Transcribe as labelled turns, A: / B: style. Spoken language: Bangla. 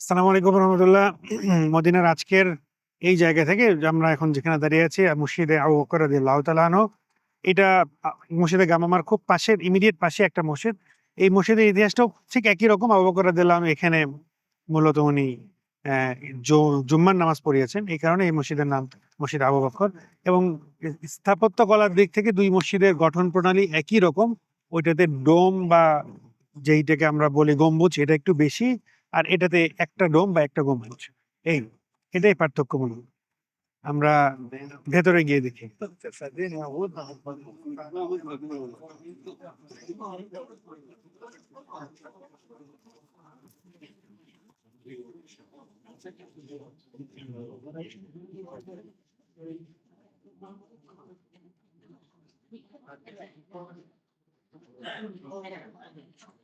A: আসসালামু আলাইকুম রহমতুল্লাহ। মদিনার আজকের এই জায়গা থেকে আমরা এখন যেখানে দাঁড়িয়ে আছি, মসজিদে আবু বকর রাদিয়াল্লাহু তাআলা আনহু। এটা, মসজিদে গামামার খুব পাশের ইমিডিয়েট পাশে একটা মসজিদ। এই মসজিদের ইতিহাসটাও ঠিক একই রকম। আবু বকর রাদিয়াল্লাহু এখানে মূলত উনি জুম্মার নামাজ পড়িয়েছেন। এই কারণে এই মসজিদের নাম মসজিদ আবু বকর। এবং স্থাপত্য কলার দিক থেকে দুই মসজিদের গঠন প্রণালী একই রকম। ওইটাতে ডোম বা যেইটাকে আমরা বলি গম্বুজ, এটা একটু বেশি। আর এটাতে একটা ডোম বা একটা গম্বুজ এই এটাই পার্থক্য মনে আমরা ভেতরে গিয়ে দেখি Thank you.